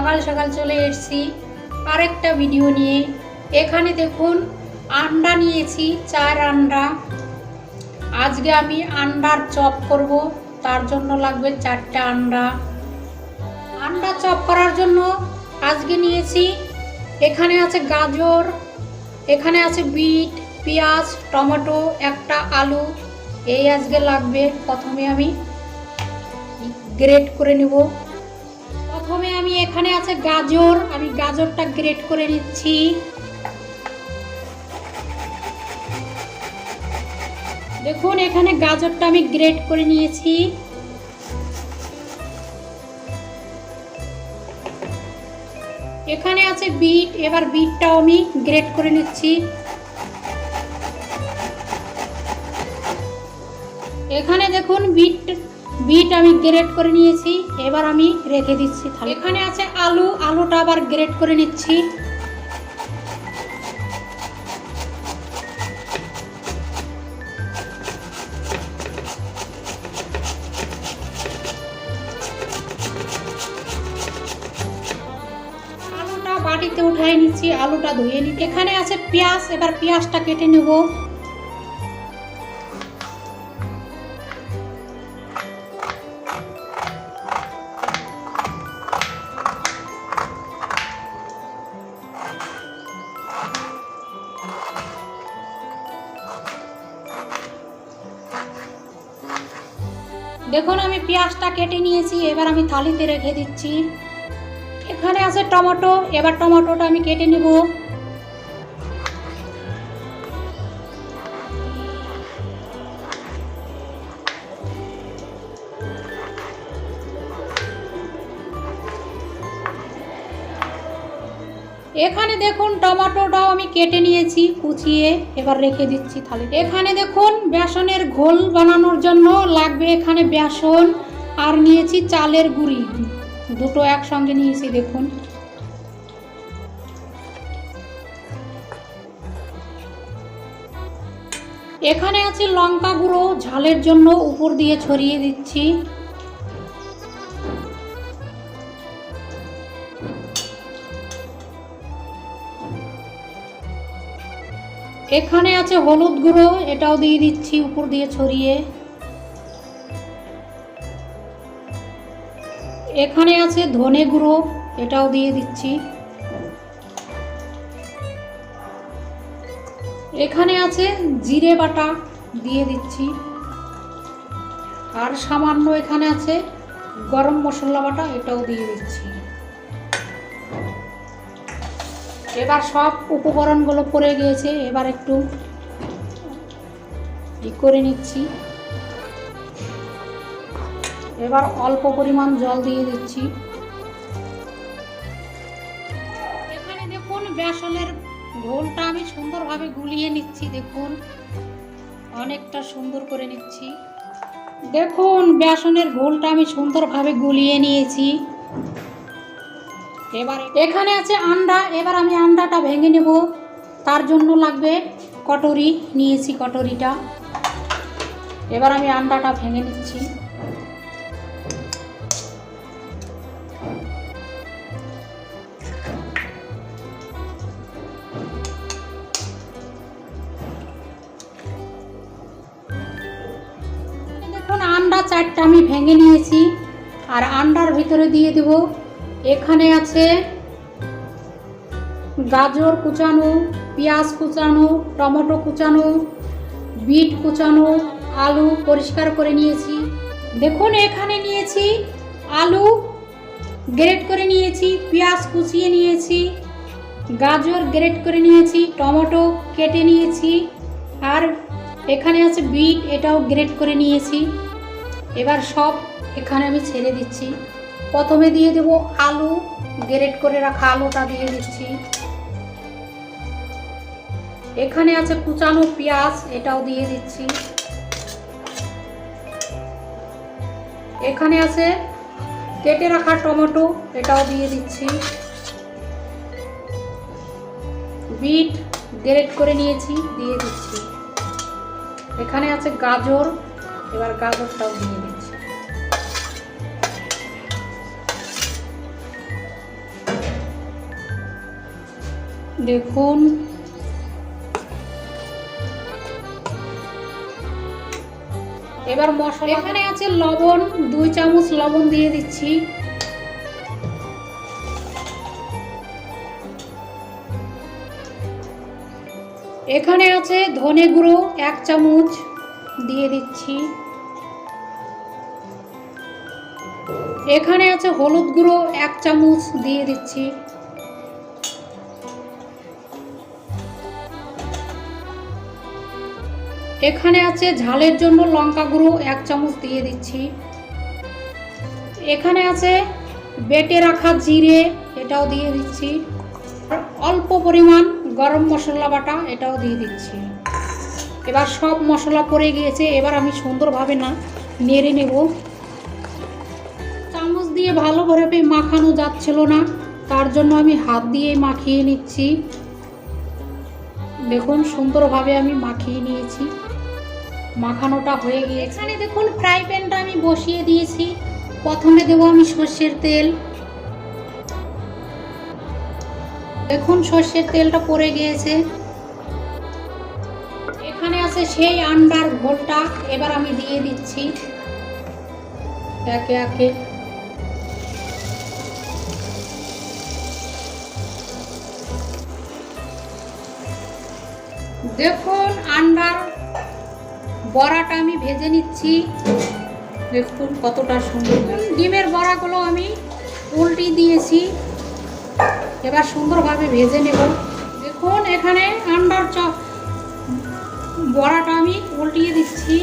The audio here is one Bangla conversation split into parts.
সকাল সকাল চলে এসেছি আরেকটা ভিডিও নিয়ে। এখানে দেখুন, আন্ডা নিয়েছি, চার আন্ডা। আজকে আমি আন্ডার চপ করব, তার জন্য লাগবে চারটা আন্ডা। আন্ডা চপ করার জন্য আজকে নিয়েছি, এখানে আছে গাজর, এখানে আছে বিট, পেঁয়াজ, টমেটো, একটা আলু। এই আজকে লাগবে, প্রথমে আমি গ্রেট করে নেব। আমি এখানে আছে গাজর, আমি গাজরটা গ্রেট করে নিচ্ছি। দেখুন, এখানে গাজরটা আমি গ্রেট করে নিয়েছি। এখানে আছে বিট, এবার বিটটাও আমি গ্রেট করে নিচ্ছি। এখানে দেখুন, বিট বিট আমি গ্রেট করে নিয়েছি, এবার আমি রেখে দিচ্ছি তাহলে এখানে আছে আলু, আলুটা আবার গ্রেট করে নিচ্ছি। আলুটা বাটিতে উঠাই নিচ্ছি, আলুটা ধুয়ে নিচ্ছি। এখানে আছে পেঁয়াজ, এবার পেঁয়াজটা কেটে নেব। দেখুন, আমি পেঁয়াজটা কেটে নিয়েছি, এবার আমি থালিতে রেখে দিচ্ছি। এখানে আছে টমেটো, এবার টমেটোটা আমি কেটে নেব। এখানে দেখুন, টমেটোটাও আমি কেটে নিয়েছি, কুচিয়ে এবার রেখে দিচ্ছি থালি এখানে দেখুন, বেসনের ঘোল বানানোর জন্য লাগবে এখানে বেসন আর নিয়েছি চালের গুঁড়ি। দুটো একসঙ্গে নিয়েছি, দেখুন। এখানে আছে লঙ্কা গুঁড়ো, ঝালের জন্য উপর দিয়ে ছড়িয়ে দিচ্ছি। এখানে আছে হলুদ গুঁড়ো, এটাও দিয়ে দিচ্ছি উপর দিয়ে ছড়িয়ে। এখানে আছে ধনে গুঁড়ো, এটাও দিয়ে দিচ্ছি। এখানে আছে জিরে বাটা দিয়ে দিচ্ছি। আর সামান্য এখানে আছে গরম মশলা বাটা, এটাও দিয়ে দিচ্ছি। এবার সব উপকরণগুলো পড়ে গিয়েছে, এবার একটু ই করে নিচ্ছি। এবার অল্প পরিমাণ জল দিয়ে দিচ্ছি। এখানে দেখুন, বেসনের ঘোলটা আমি সুন্দরভাবে গুলিয়ে নিচ্ছি, দেখুন। অনেকটা সুন্দর করে নিচ্ছি। দেখুন, বেসনের ঘোলটা আমি সুন্দরভাবে গুলিয়ে নিয়েছি। এবার এখানে আছে আন্ডা, এবার আমি আন্ডাটা ভেঙে নেব। তার জন্য লাগবে কটরি, নিয়েছি কটরিটা। এবার আমি আন্ডাটা ভেঙে নিচ্ছি। দেখুন, আন্ডা চারটা আমি ভেঙে নিয়েছি। আর আন্ডার ভিতরে দিয়ে দেব এখানে আছে গাজর কুচানো, পেঁয়াজ কুচানো, টমেটো কুচানো, বিট কুচানো, আলু পরিষ্কার করে নিয়েছি। দেখুন, এখানে নিয়েছি আলু, গ্রেট করে নিয়েছি, পেঁয়াজ কুচিয়ে নিয়েছি, গাজর গ্রেট করে নিয়েছি, টমেটো কেটে নিয়েছি, আর এখানে আছে বিট, এটাও গ্রেট করে নিয়েছি। এবার সব এখানে আমি ছেড়ে দিচ্ছি। প্রথমে দিয়ে দেব আলু, গ্রেট করে রাখা আলুটা দিয়ে দিচ্ছি। এখানে আছে কুচানো পেঁয়াজ, এটাও দিয়ে দিচ্ছি। এখানে আছে কেটে রাখা টমেটো, এটাও দিয়ে দিচ্ছি। বিট গ্রেট করে নিয়েছি, দিয়ে দিচ্ছি। এখানে আছে গাজর, এবার গাজরটাও দিয়ে দিচ্ছি। দেখুন। এবার মশলা এখানে আছে লবণ, দুই চামচ লবণ দিয়ে দিচ্ছি। এখানে আছে ধনে গুঁড়ো, এক চামচ দিয়ে দিচ্ছি। এখানে আছে হলুদ গুঁড়ো, এক চামচ দিয়ে দিচ্ছি। এখানে আছে ঝালের জন্য লঙ্কা গুঁড়ো এক চামচ দিয়ে দিচ্ছি। এখানে আছে বেটে রাখা জিরে, এটাও দিয়ে দিচ্ছি। অল্প পরিমাণ গরম মশলা বাটা, এটাও দিয়ে দিচ্ছি। এবার সব মশলা পড়ে গিয়েছে, এবার আমি সুন্দরভাবে না নেড়ে নেব। চামচ দিয়ে ভালোভাবে মাখানো যাচ্ছিল না, তার জন্য আমি হাত দিয়ে মাখিয়ে নিচ্ছি। দেখুন, সুন্দরভাবে আমি মাখিয়ে নিয়েছি। মাখানোটা হয়ে গিয়ে এখানে দেখুন ফ্রাই প্যানটা আমি বসিয়ে দিয়েছি। প্রথমে দেবো আমি সর্ষের তেল। দেখুন, সর্ষের তেলটা পড়ে গিয়েছে। এখানে আছে সেই আন্ডার ঘোলটা এবার আমি দিয়ে দিচ্ছি একে একে। দেখুন, আন্ডার বড়াটা আমি ভেজে নিচ্ছি। দেখুন কতটা সুন্দর। ডিমের বড়াগুলো আমি উল্টি দিয়েছি। এবার সুন্দরভাবে ভেজে নেব। দেখুন এখানে আন্ডার চপ বড়াটা আমি উল্টিয়ে দিচ্ছি।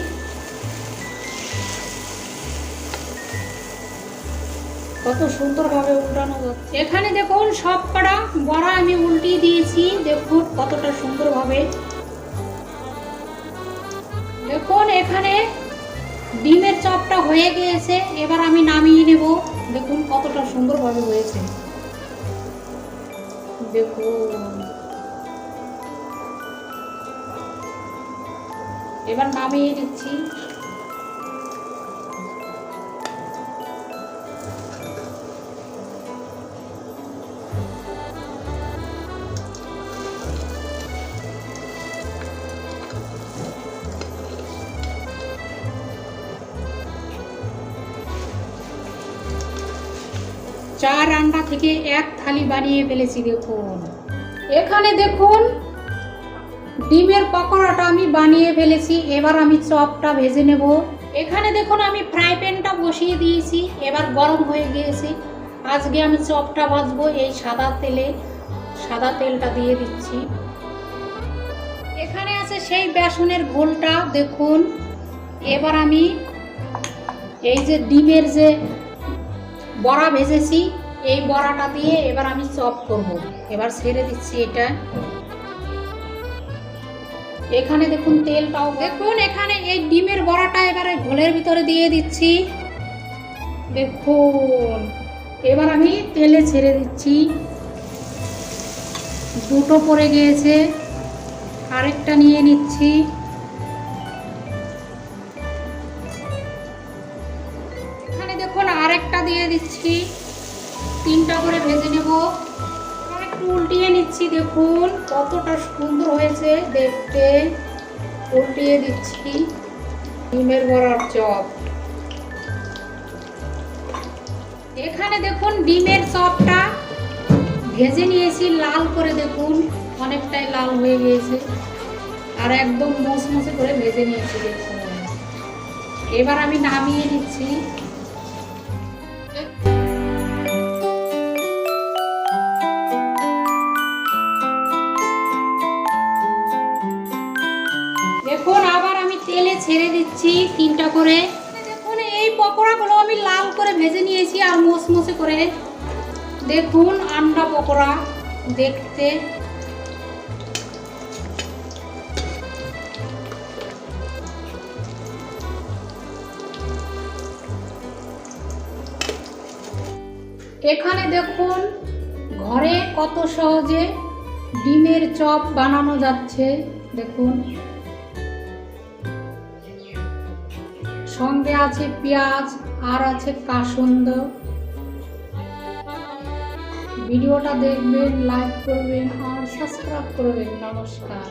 কত সুন্দরভাবে উল্টানো যাচ্ছে। এখানে দেখুন সব কটা বড়া আমি উল্টিয়ে দিয়েছি। দেখুন কতটা সুন্দরভাবে দেখুন এখানে ডিমের চপটা হয়ে গিয়েছে। এবার আমি নামিয়ে নেব। দেখুন কতটা সুন্দরভাবে হয়েছে। দেখুন। এবার নামিয়ে দিচ্ছি। চার আন্ডা থেকে এক থালি বানিয়ে ফেলেছি দেখুন। এখানে দেখুন, ডিমের পকোড়াটা আমি বানিয়ে ফেলেছি, এবার আমি চপটা ভেজে নেব। এখানে দেখুন, আমি ফ্রাই প্যানটা বসিয়ে দিয়েছি, এবার গরম হয়ে গিয়েছে। আজকে আমি চপটা ভাজবো এই সাদা তেলে, সাদা তেলটা দিয়ে দিচ্ছি। এখানে আছে সেই বেসনের ঘোলটা, দেখুন। এবার আমি এই যে ডিমের যে বড়া ভেজেছি, এই বড়াটা দিয়ে এবার আমি চপ করব। এবার ছেড়ে দিচ্ছি এটা। এখানে দেখুন তেলটাও দেখুন, এখানে এই ডিমের বড়াটা এবারে ঘোলের ভিতরে দিয়ে দিচ্ছি। দেখুন, এবার আমি তেলে ছেড়ে দিচ্ছি। দুটো পড়ে গিয়েছে, আরেকটা নিয়ে নিচ্ছি। দিয়ে দিচ্ছি। তিনটা করে ভেজে নেব। একটু উল্টিয়ে নিচ্ছি, দেখুন কতটা সুন্দর হয়েছে দেখতে। উল্টিয়ে দিচ্ছি। ডিমের বড়ার চপ। এখানে দেখুন ডিমের চপটা ভেজে নিয়েছি, লাল করে দেখুন অনেকটাই লাল হয়ে গিয়েছে। আর একদম মচমচে করে ভেজে নিয়েছি, দেখুন। এবার আমি নামিয়ে নিচ্ছি। দিচ্ছি তিনটা করে। দেখুন, এই পকোড়াগুলো আমি লাল করে ভেজে নিয়েছি আর মোচমোচে করে। দেখুন, আন্ডা পকোড়া দেখতে। এখানে দেখুন, ঘরে কত সহজে ডিমের চপ বানানো যাচ্ছে। দেখুন। সঙ্গে আছে পেঁয়াজ আর আছে কাসুন্দ। ভিডিওটা দেখবেন লাইক করবেন আর সাবস্ক্রাইব করবেন নমস্কার।